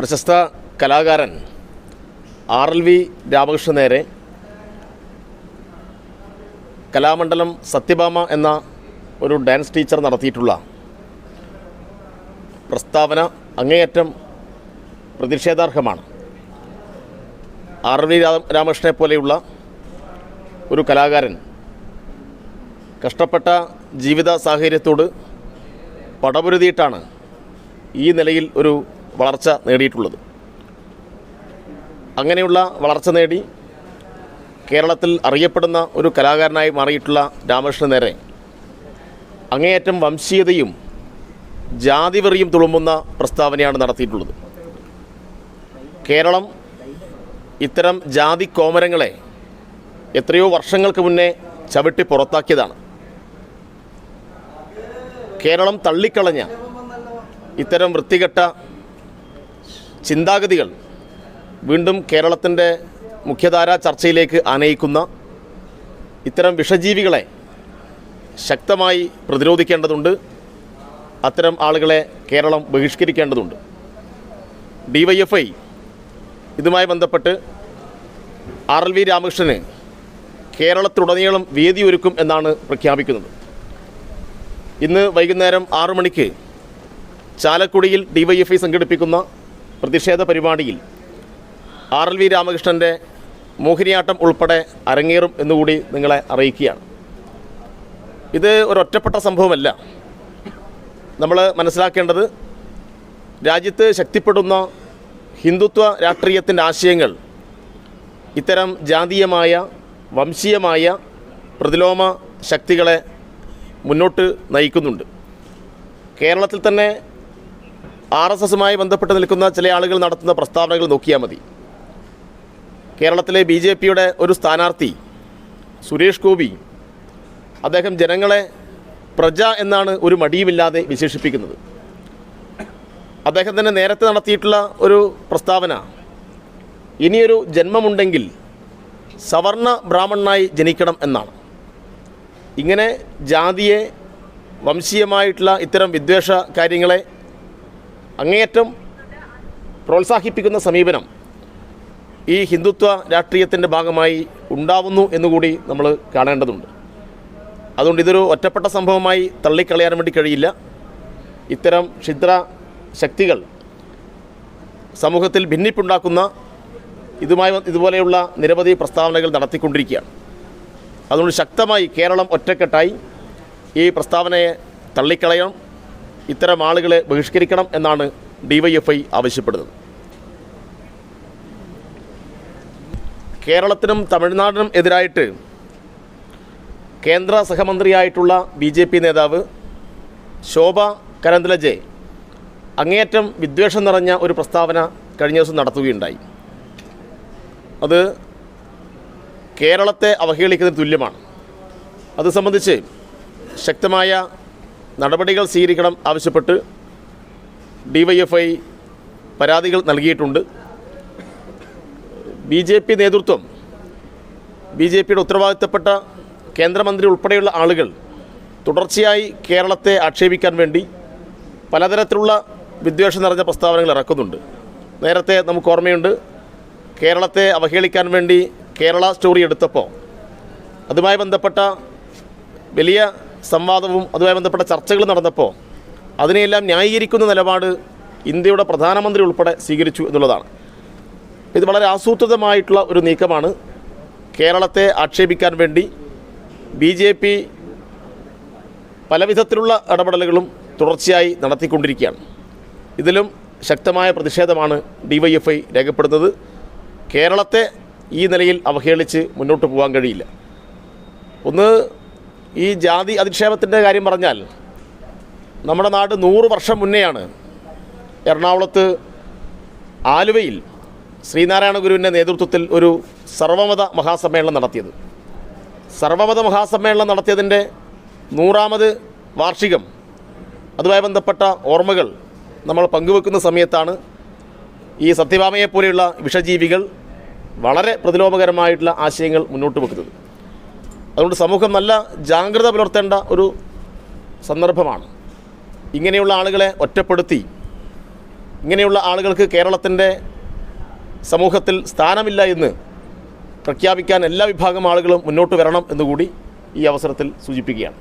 പ്രശസ്ത കലാകാരൻ R L V Ramakrishnan നേരെ. കലാമണ്ഡലം സത്യഭാമ എന്ന ഒരു ഡാൻസ് ടീച്ചർ നടത്തിയിട്ടുള്ള പ്രസ്താവന അങ്ങേയറ്റം പ്രതിഷേധാർഹമാണ്. ആർ വി രാമകൃഷ്ണനെ പോലെയുള്ള ഒരു കലാകാരൻ കഷ്ടപ്പെട്ട ജീവിത സാഹചര്യത്തോട് പടപുരുതിയിട്ടാണ് ഈ നിലയിൽ ഒരു വളർച്ച നേടിയിട്ടുള്ളത്. അങ്ങനെയുള്ള വളർച്ച നേടി കേരളത്തിൽ അറിയപ്പെടുന്ന ഒരു കലാകാരനായി മാറിയിട്ടുള്ള രാമകൃഷ്ണൻ നേരെ അങ്ങേയറ്റം വംശീയതയും ജാതിവെറിയും തുളുമ്പുന്ന പ്രസ്താവനയാണ് നടത്തിയിട്ടുള്ളത്. കേരളം ഇത്തരം ജാതി കോമരങ്ങളെ എത്രയോ വർഷങ്ങൾക്ക് മുന്നേ ചവിട്ടി പുറത്താക്കിയതാണ്. കേരളം തള്ളിക്കളഞ്ഞ ഇത്തരം വൃത്തികെട്ട ചിന്താഗതികൾ വീണ്ടും കേരളത്തിന്റെ മുഖ്യധാരാ ചർച്ചയിലേക്ക് ആനയിക്കുന്ന ഇത്തരം വിഷജീവികളെ ശക്തമായി പ്രതിരോധിക്കേണ്ടതുണ്ട്. അത്തരം ആളുകളെ കേരളം ബഹിഷ്കരിക്കേണ്ടതുണ്ട്. ഡി വൈ എഫ് ഐ ഇതുമായി ബന്ധപ്പെട്ട് ആർ എൽ വി രാമകൃഷ്ണന് കേരളത്തിലുടനീളം വേദിയൊരുക്കും എന്നാണ് പ്രഖ്യാപിക്കുന്നത്. ഇന്ന് വൈകുന്നേരം ആറു മണിക്ക് ചാലക്കുടിയിൽ ഡി വൈ എഫ് ഐ സംഘടിപ്പിക്കുന്ന പ്രതിഷേധ പരിപാടിയിൽ ആർ എൽ വി രാമകൃഷ്ണന്റെ മോഹിനിയാട്ടം ഉൾപ്പെടെ അരങ്ങേറും എന്നുകൂടി നിങ്ങളെ അറിയിക്കുകയാണ്. ഇത് ഒരൊറ്റപ്പെട്ട സംഭവമല്ല. നമ്മൾ മനസ്സിലാക്കേണ്ടത് രാജ്യത്ത് ശക്തിപ്പെടുന്ന ഹിന്ദുത്വ രാഷ്ട്രീയത്തിന്റെ ആശയങ്ങൾ ഇത്തരം ജാതീയമായ വംശീയമായ പ്രതിലോമ ശക്തികളെ മുന്നോട്ട് നയിക്കുന്നുണ്ട്. കേരളത്തിൽ തന്നെ ആർ എസ് എസുമായി ബന്ധപ്പെട്ട് നിൽക്കുന്ന ചില ആളുകൾ നടത്തുന്ന പ്രസ്താവനകൾ നോക്കിയാൽ മതി. കേരളത്തിലെ ബി ജെ പിയുടെ ഒരു സ്ഥാനാർത്ഥി സുരേഷ് ഗോപി അദ്ദേഹം ജനങ്ങളെ പ്രജ എന്നാണ് ഒരു മടിയുമില്ലാതെ വിശേഷിപ്പിക്കുന്നത്. അദ്ദേഹം തന്നെ നേരത്തെ നടത്തിയിട്ടുള്ള ഒരു പ്രസ്താവന ഇനിയൊരു ജന്മമുണ്ടെങ്കിൽ സവർണ ബ്രാഹ്മണനായി ജനിക്കണം എന്നാണ്. ഇങ്ങനെ ജാതിയെ വംശീയമായിട്ടുള്ള ഇത്തരം വിദ്വേഷ കാര്യങ്ങളെ അങ്ങേയറ്റം പ്രോത്സാഹിപ്പിക്കുന്ന സമീപനം ഈ ഹിന്ദുത്വ രാഷ്ട്രീയത്തിന്റെ ഭാഗമായി ഉണ്ടാവുന്നു എന്നുകൂടി നമ്മൾ കാണേണ്ടതുണ്ട്. അതുകൊണ്ട് ഇതൊരു ഒറ്റപ്പെട്ട സംഭവമായി തള്ളിക്കളയാൻ വേണ്ടി കഴിയില്ല. ഇത്തരം ക്ഷിദ്ര ശക്തികൾ സമൂഹത്തിൽ ഭിന്നിപ്പുണ്ടാക്കുന്ന ഇതുമായി ഇതുപോലെയുള്ള നിരവധി പ്രസ്താവനകൾ നടത്തിക്കൊണ്ടിരിക്കുകയാണ്. അതുകൊണ്ട് ശക്തമായി കേരളം ഒറ്റക്കെട്ടായി ഈ പ്രസ്താവനയെ തള്ളിക്കളയണം. ഇത്തരം ആളുകളെ ബഹിഷ്കരിക്കണം എന്നാണ് ഡിവൈഎഫ്ഐ ആവശ്യപ്പെടുന്നത്. കേരളത്തിനും തമിഴ്നാടിനും എതിരായിട്ട് കേന്ദ്ര സഹമന്ത്രിയായിട്ടുള്ള ബി ജെ പി നേതാവ് ശോഭ കരന്തലജെ അങ്ങേയറ്റം വിദ്വേഷം നിറഞ്ഞ ഒരു പ്രസ്താവന കഴിഞ്ഞ ദിവസം നടത്തുകയുണ്ടായി. അത് കേരളത്തെ അവഹേളിക്കുന്നതിന് തുല്യമാണ്. അത് സംബന്ധിച്ച് ശക്തമായ നടപടികൾ സ്വീകരിക്കണം ആവശ്യപ്പെട്ട് ഡിവൈഎഫ്ഐ പരാതികൾ നൽകിയിട്ടുണ്ട്. ബി ജെ പി നേതൃത്വം ബി ജെ പിയുടെ ഉത്തരവാദിത്തപ്പെട്ട കേന്ദ്രമന്ത്രി ഉൾപ്പെടെയുള്ള ആളുകൾ തുടർച്ചയായി കേരളത്തെ ആക്ഷേപിക്കാൻ വേണ്ടി പലതരത്തിലുള്ള വിദ്വേഷം നിറഞ്ഞ പ്രസ്താവനകൾ ഇറക്കുന്നുണ്ട്. നേരത്തെ നമുക്ക് ഓർമ്മയുണ്ട് കേരളത്തെ അവഹേളിക്കാൻ വേണ്ടി കേരള സ്റ്റോറി എടുത്തപ്പോൾ അതുമായി ബന്ധപ്പെട്ട വലിയ സംവാദവും അതുമായി ബന്ധപ്പെട്ട ചർച്ചകൾ നടന്നപ്പോൾ അതിനെയെല്ലാം ന്യായീകരിക്കുന്ന നിലപാട് ഇന്ത്യയുടെ പ്രധാനമന്ത്രി ഉൾപ്പെടെ സ്വീകരിച്ചു എന്നുള്ളതാണ്. ഇത് വളരെ ആസൂത്രിതമായിട്ടുള്ള ഒരു നീക്കമാണ്. കേരളത്തെ ആക്ഷേപിക്കാൻ വേണ്ടി ബി ജെ പി പലവിധത്തിലുള്ള ഇടപെടലുകളും തുടർച്ചയായി നടത്തിക്കൊണ്ടിരിക്കുകയാണ്. ഇതിലും ശക്തമായ പ്രതിഷേധമാണ് ഡിവൈഎഫ്ഐ രേഖപ്പെടുത്തുന്നത്. കേരളത്തെ ഈ നിലയിൽ അവഹേളിച്ച് മുന്നോട്ട് പോകാൻ കഴിയില്ല. ഒന്ന് ഈ ജാതി അധിക്ഷേപത്തിന്റെ കാര്യം പറഞ്ഞാൽ നമ്മുടെ നാട് നൂറ് വർഷം മുന്നെയാണ് എറണാകുളത്ത് ആലുവയിൽ ശ്രീനാരായണ ഗുരുവിന്റെ നേതൃത്വത്തിൽ ഒരു സർവമത മഹാസമ്മേളനം നടത്തിയത്. സർവമത മഹാസമ്മേളനം നടത്തിയതിന്റെ നൂറാമത് വാർഷികം അതുമായി ബന്ധപ്പെട്ട ഓർമ്മകൾ നമ്മൾ പങ്കുവെക്കുന്ന സമയത്താണ് ഈ സത്യഭാമയെപ്പോലെയുള്ള വിഷജീവികൾ വളരെ പ്രതിലോമകരമായിട്ടുള്ള ആശയങ്ങൾ മുന്നോട്ട് വെക്കുന്നത്. അതുകൊണ്ട് സമൂഹം നല്ല ജാഗ്രത പുലർത്തേണ്ട ഒരു സന്ദർഭമാണ്. ഇങ്ങനെയുള്ള ആളുകളെ ഒറ്റപ്പെടുത്തി ഇങ്ങനെയുള്ള ആളുകൾക്ക് കേരളത്തിന്റെ സമൂഹത്തിൽ സ്ഥാനമില്ല എന്ന് പ്രഖ്യാപിക്കാൻ എല്ലാ വിഭാഗം ആളുകളും മുന്നോട്ട് വരണം എന്നുകൂടി ഈ അവസരത്തിൽ സൂചിപ്പിക്കുകയാണ്.